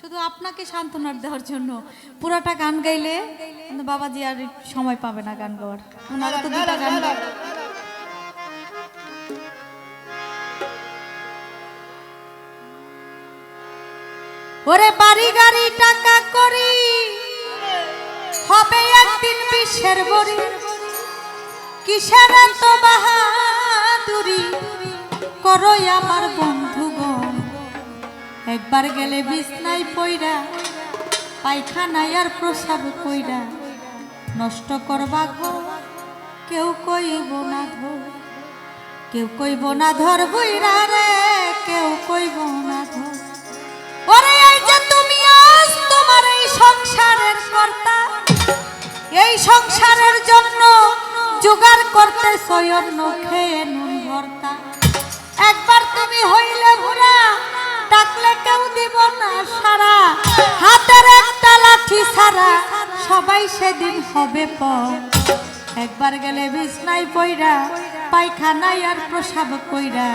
শুধু আপনাকে সান্ত্বনা দেওয়ার জন্য। পুরাটা গান গাইলে বাবাজি আর সময় পাবে না গান গাওয়ার। ওনারা তো দুটা গান ওরে বাড়ি গাড়ি টাকা করি, হবে একদিন বিশ্বের বড়ি। কিসের এত বাহাদুরি? করই আমার বন্ধুগণ একবার গেলে বিছনাই পইরা পায়খানায় আর প্রসাব কইরা নষ্ট করবা ঘর কেউ কইব না ধর কেউ কইব না ধর বইরা রে, কেউ কইব না ধর ওরে এই যে তুমি আজ তোমার এই সংসারের কর্তা, এই সংসারের জন্য জোগাড় করতে সয়ন্ন খেয়ে নুন ভর্তা। একবার তুমি হইলে ভুরা ডাকলে কেউ দিব না সারা, হাতের একটা লাঠি ছাড়া সবাই সেদিন হবে প একবার গেলে বিছনাই পইরা, পায়খানায় আর প্রসাব কইরা,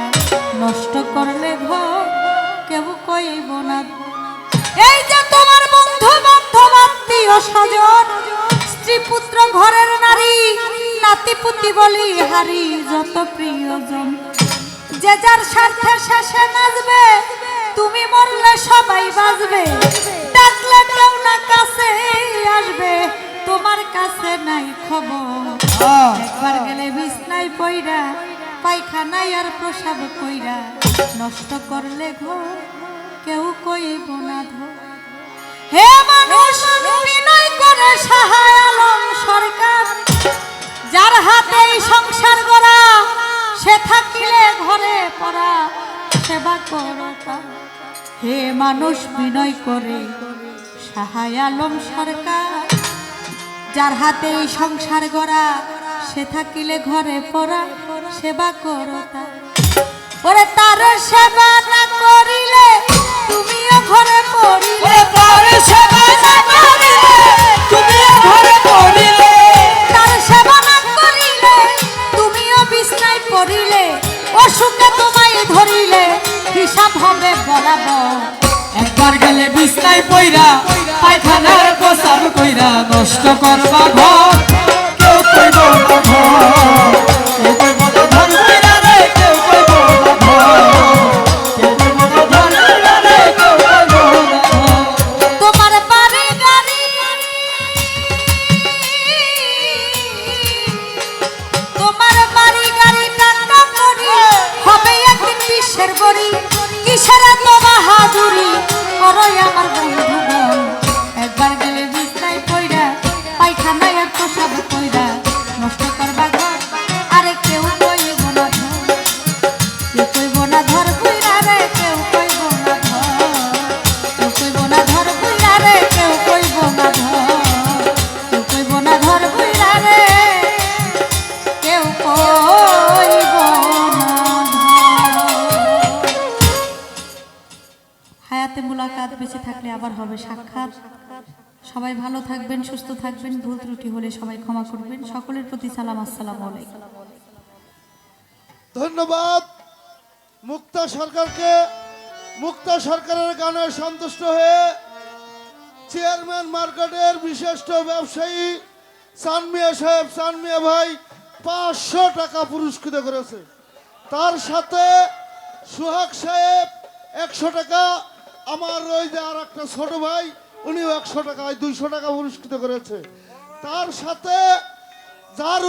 নষ্ট করলে ঘর কেউ কইব না। এই যে তোমার বন্ধু, বান্ধব, আত্মীয় স্বজন, স্ত্রী পুত্র, ঘরের নারী নাতিপুতি বলি হারি যত প্রিয়জন। যে যার স্বার্থের শেষে নাচবে তুমি মরলে সবাই বাজবে ডাকলে কেউ না কাছে আসবে। তোমার কাছে নাই খবর। একবার গেলে বিছনাই পইরা পায়খানায় আর প্রসাব কইরা নষ্ট করলে ঘর কেউ কইব না ধর। হে মানুষ বিনয় করে সাহায় আলম সরকার। যার হাতে সংসার গড়া সে থাকিলে ঘরে পড়া। সেবা করতা হে মানুষ বিনয় করে, সাহায় আলম সরকার। যার হাতে এই সংসার গড়া, সে থাকিলে ঘরে পড়া, সেবা করতা ওরে তার হিসাব হবে বরাবর। একবার গেলে বিছনায় পইরা, পায়খানার প্রসাব কইরা নষ্ট করবা ঘর। কেউ কইব না ঘর, কেউ কইব না ঘর কইরা রে, কেউ কইব না ঘর। কেউ কইব না ঘর কইরা রে, কেউ কইব না ঘর। তোমার বাড়ি গাড়ি। তোমার বাড়ি গাড়ি টাকা করি, হবে একদিন বিশ্বের বড়ি। হায়াতে মুলাকাত, বেঁচে থাকলে আবার হবে সাক্ষাৎ। সবাই ভালো থাকবেন, সুস্থ থাকবেন, ভুল ত্রুটি হলে সবাই ক্ষমা করবেন। সকলের প্রতি সালাম, আসসালাম ধন্যবাদ। মুক্তা সরকারকে, মুক্তা সরকারের গানে সন্তুষ্ট হয়ে চেয়ারম্যান মার্কেটের বিশিষ্ট ব্যবসায়ী সানমিয়া সাহেব, সানমিয়া ভাই পাঁচশো টাকা পুরস্কৃত করেছে। তার সাথে সুহাগ সাহেব একশো টাকা আমার ওই যে আর একটা ছোট ভাই, উনিও একশো টাকায়, দুইশো টাকা পুরস্কৃত করেছে। তার সাথে যার